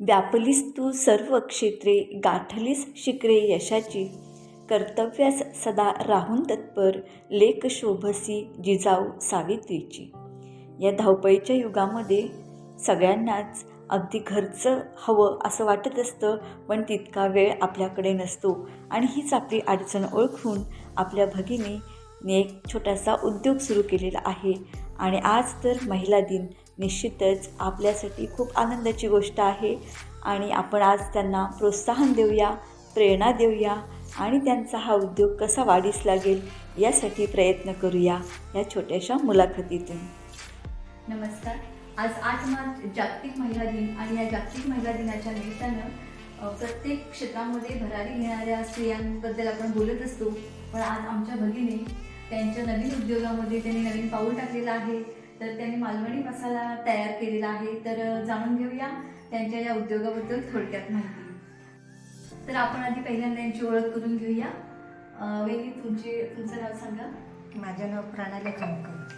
व्यापलीस तू सर्व क्षेत्रे गाठलीस शिखरे यशाची. कर्तव्यास सदा राहून तत्पर लेख शोभसी जिजाऊ सावित्रीची. या धावपळीच्या युगामध्ये सगळ्यांनाच अगदी घरचं हवं असं वाटत असतं पण तितका वेळ आपल्याकडे नसतो. आणि हीच आपली अडचण ओळखून आपल्या भगिनीने एक छोटासा उद्योग सुरू केलेला आहे. आणि आज तर महिला दिन निश्चितच आपल्यासाठी खूप आनंदाची गोष्ट आहे. आणि आपण आज त्यांना प्रोत्साहन देऊया प्रेरणा देऊया आणि त्यांचा हा उद्योग कसा वाढीस लागेल यासाठी प्रयत्न करूया या छोट्याशा मुलाखतीतून. नमस्कार. आज आठ मार्च जागतिक महिला दिन आणि या जागतिक महिला दिनाच्या निमित्तानं प्रत्येक क्षेत्रामध्ये भरारी घेणाऱ्या स्त्रियांबद्दल आपण बोलत असतो. पण आज आमच्या भगिनी त्यांच्या नवीन उद्योगामध्ये त्यांनी नवीन पाऊल टाकलेलं आहे. तर त्यांनी मालवणी मसाला तयार केलेला आहे. तर जाणून घेऊया त्यांच्या या उद्योगाबद्दल थोडक्यात माहिती. तर आपण आधी पहिल्यांदा यांची ओळख करून घेऊया. अ, वहिनी तुमची तुमचं नाव सांगा. माझं नाव प्रणाली खमकर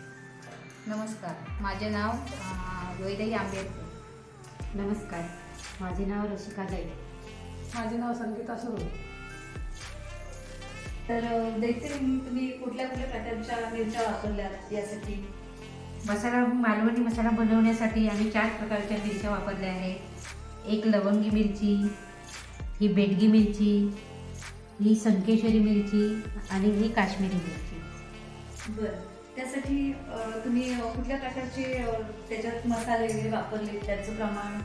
नमस्कार. माझे नाव अं, वैदेही आंबेडकर. नमस्कार. माझे नाव रसिका जाईल माझे नाव संगीता सुरू. तर दैत्यवहिनी तुम्ही कुठल्या कुठल्या प्रकारच्या मिरच्या वापरल्या यासाठी? मसाला मालवणी मसाला बनवण्यासाठी आम्ही चार प्रकारच्या मिरच्या वापरल्या आहेत एक लवंगी मिरची ही बेडगी मिरची ही संकेश्वरी मिरची आणि ही काश्मीरी मिरची. बरं. त्यासाठी तुम्ही कुठल्या प्रकारचे त्याच्यात मसाले वगैरे वापरले? त्याचं प्रमाण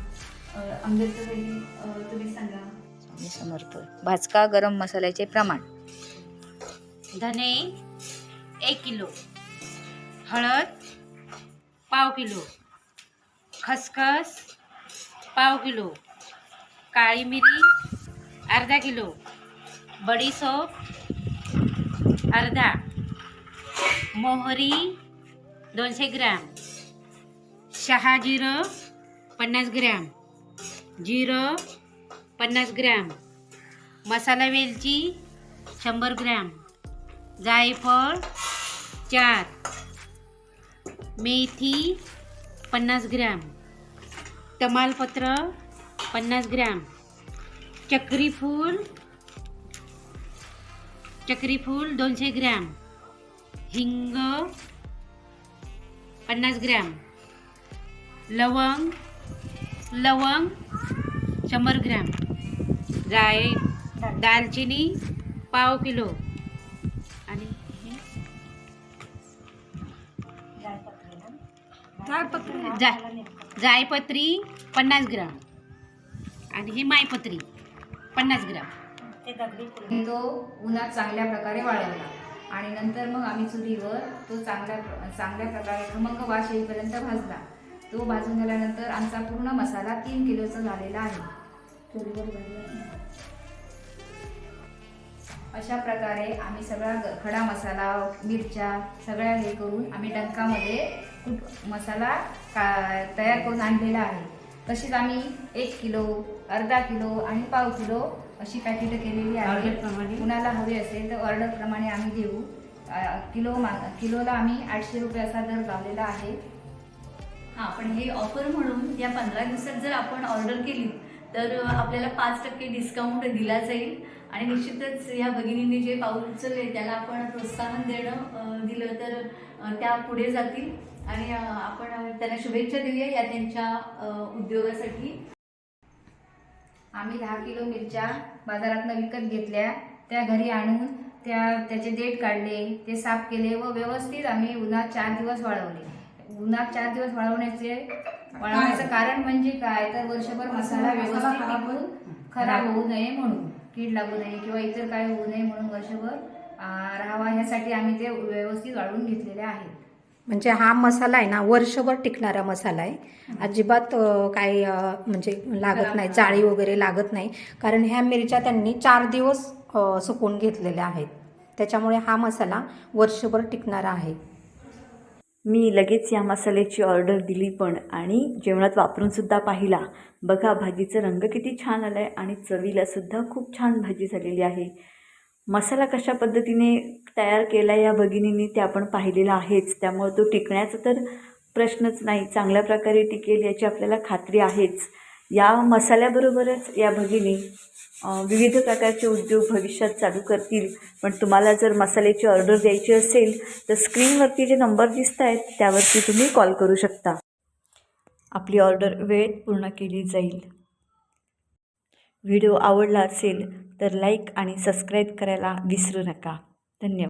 तुम्ही सांगा. समर्थ भाजका गरम मसाल्याचे प्रमाण. धने एक किलो. हळद पाव किलो. खसखस पाव किलो. काळी मिरी अर्धा किलो. बडीसोप अर्धा. मोहरी दोनशे ग्रॅम. शहाजिरं पन्नास ग्रॅम. जिरं पन्नास ग्रॅम. मसाला वेलची शंभर ग्रॅम. जायफळ चार. मेथी पन्नास ग्रॅम. तमालपत्र पन्नास ग्रॅम. चक्रीफूल चक्रीफूल दोनशे ग्रॅम. हिंग पन्नास ग्रॅम. लवंग लवंग शंभर ग्रॅम. जाय दालचिनी पाव किलो. जा जायपत्री पन्नास ग्राम. आणि हे मायपत्री पन्नास ग्राम. तो उन्हात चांगल्या प्रकारे वाळवला. आणि नंतर मग आम्ही चुलीवर तो चांगल्या चांगल्या प्रकारे खमंग वास येईपर्यंत भाजला. तो भाजून झाल्यानंतर आमचा पूर्ण मसाला तीन किलोचा झालेला आहे. अशा प्रकारे आम्ही सगळा ग- खडा मसाला मिरच्या सगळ्या हे करून आम्ही डंकामध्ये खूप मसाला का तयार करून आणलेला आहे. तशीच आम्ही एक किलो अर्धा किलो आणि पाव किलो अशी पॅकेटं केलेली आहे ऑर्डरप्रमाणे. कुणाला हवे असेल तर ऑर्डरप्रमाणे आम्ही देऊ. किलो मा किलोला आम्ही आठशे रुपये असा दर लावलेला आहे. हां पण हे ऑफर म्हणून या पंधरा दिवसात जर आपण ऑर्डर केली तर आपल्याला पाच टक्के डिस्काउंट दिला जाईल. आणि निश्चितच या भगिनींनी जे पाऊल उचलले त्याला आपण प्रोत्साहन देणं दिलं तर त्या पुढे जातील. आणि आपण त्यांना शुभेच्छा देऊया या त्यांच्या उद्योगासाठी. आम्ही दहा किलो मिरच्या बाजारातनं विकत घेतल्या. त्या घरी आणून त्या त्याचे देठ काढले ते साफ केले व व्यवस्थित आम्ही उन्हात चार दिवस वाळवले. उन्हात चार दिवस वाळवण्याचे वाळवण्याचं कारण म्हणजे काय? तर वर्षभर मसाला व्यवस्थित खराब होऊ नये म्हणून. कीड लागू नये किंवा इतर काय होऊ नये म्हणून वर्षभर राहावा ह्यासाठी आम्ही ते व्यवस्थित वाळवून घेतलेले आहेत. म्हणजे हा मसाला आहे ना वर्षभर टिकणारा मसाला आहे. अजिबात अ, म्हणजे लागत नाही जाळी वगैरे लागत नाही. कारण ह्या मिरच्या त्यांनी चार दिवस अ, सुकवून घेतलेल्या आहेत. त्याच्यामुळे हा मसाला वर्षभर टिकणारा आहे. मी लगेच या मसाल्याची ऑर्डर दिली पण आणि जेवणात वापरून सुद्धा पाहिला. बघा भाजीचं रंग किती छान आला आहे आणि चवीलासुद्धा खूप छान भाजी झालेली आहे. मसाला कशा पद्धतीने तयार केला या भगिनींनी ते आपण पाहिलेलं आहेच. त्यामुळे तो टिकण्याचा तर प्रश्नच नाही. चांगल्या प्रकारे टिकेल याची आपल्याला खात्री आहेच. या मसाल्याबरोबरच या भगिनी विविध प्रकारचे उद्योग भविष्यात चालू करतील. पण तुम्हाला जर मसाल्याची ऑर्डर द्यायची असेल तर स्क्रीनवरती जे नंबर दिसत आहेत त्यावरती तुम्ही कॉल करू शकता. आपली ऑर्डर वेळेत पूर्ण केली जाईल. व्हिडिओ आवडला असेल तर लाईक आणि सबस्क्राईब करायला विसरू नका. धन्यवाद.